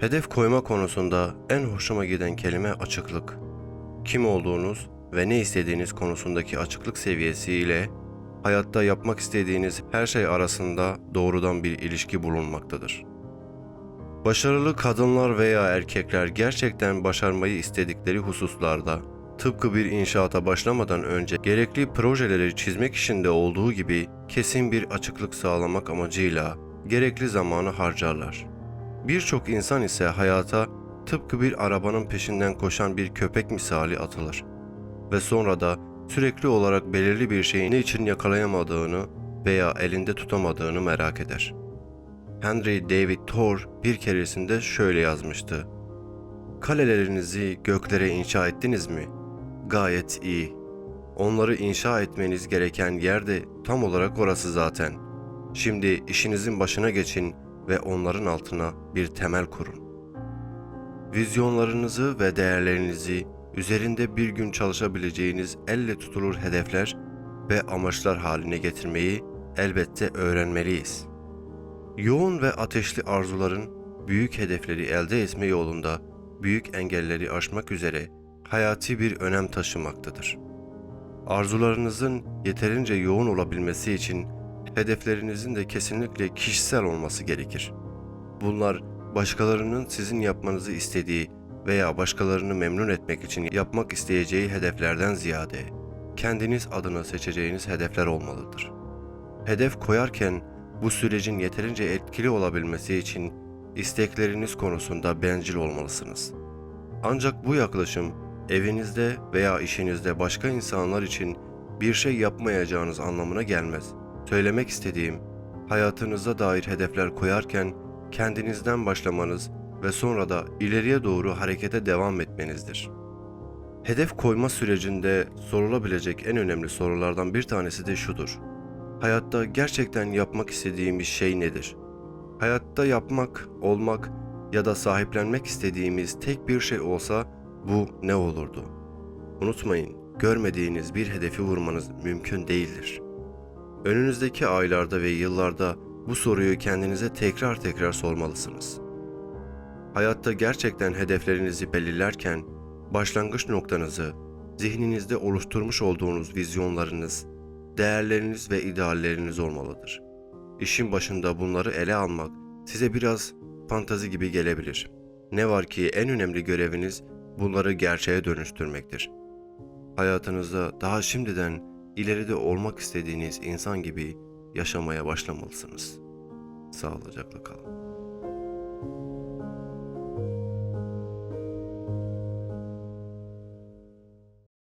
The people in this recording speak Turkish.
Hedef koyma konusunda en hoşuma giden kelime açıklık. Kim olduğunuz ve ne istediğiniz konusundaki açıklık seviyesiyle hayatta yapmak istediğiniz her şey arasında doğrudan bir ilişki bulunmaktadır. Başarılı kadınlar veya erkekler gerçekten başarmayı istedikleri hususlarda tıpkı bir inşaata başlamadan önce gerekli projeleri çizmek işinde olduğu gibi kesin bir açıklık sağlamak amacıyla gerekli zamanı harcarlar. Birçok insan ise hayata tıpkı bir arabanın peşinden koşan bir köpek misali atılır ve sonra da sürekli olarak belirli bir şeyi ne için yakalayamadığını veya elinde tutamadığını merak eder. Henry David Thoreau bir keresinde şöyle yazmıştı. Kalelerinizi göklere inşa ettiniz mi? Gayet iyi. Onları inşa etmeniz gereken yer de tam olarak orası zaten. Şimdi işinizin başına geçin ve onların altına bir temel kurun. Vizyonlarınızı ve değerlerinizi üzerinde bir gün çalışabileceğiniz elle tutulur hedefler ve amaçlar haline getirmeyi elbette öğrenmeliyiz. Yoğun ve ateşli arzuların büyük hedefleri elde etme yolunda büyük engelleri aşmak üzere hayati bir önem taşımaktadır. Arzularınızın yeterince yoğun olabilmesi için hedeflerinizin de kesinlikle kişisel olması gerekir. Bunlar başkalarının sizin yapmanızı istediği veya başkalarını memnun etmek için yapmak isteyeceği hedeflerden ziyade kendiniz adına seçeceğiniz hedefler olmalıdır. Hedef koyarken bu sürecin yeterince etkili olabilmesi için istekleriniz konusunda bencil olmalısınız. Ancak bu yaklaşım evinizde veya işinizde başka insanlar için bir şey yapmayacağınız anlamına gelmez. Söylemek istediğim, hayatınıza dair hedefler koyarken kendinizden başlamanız ve sonra da ileriye doğru harekete devam etmenizdir. Hedef koyma sürecinde sorulabilecek en önemli sorulardan bir tanesi de şudur. Hayatta gerçekten yapmak istediğimiz şey nedir? Hayatta yapmak, olmak ya da sahiplenmek istediğimiz tek bir şey olsa bu ne olurdu? Unutmayın, görmediğiniz bir hedefi vurmanız mümkün değildir. Önünüzdeki aylarda ve yıllarda bu soruyu kendinize tekrar tekrar sormalısınız. Hayatta gerçekten hedeflerinizi belirlerken başlangıç noktanızı, zihninizde oluşturmuş olduğunuz vizyonlarınız, değerleriniz ve idealleriniz olmalıdır. İşin başında bunları ele almak size biraz fantazi gibi gelebilir. Ne var ki en önemli göreviniz bunları gerçeğe dönüştürmektir. Hayatınızda daha şimdiden ileride olmak istediğiniz insan gibi yaşamaya başlamalısınız. Sağlıcakla kalın.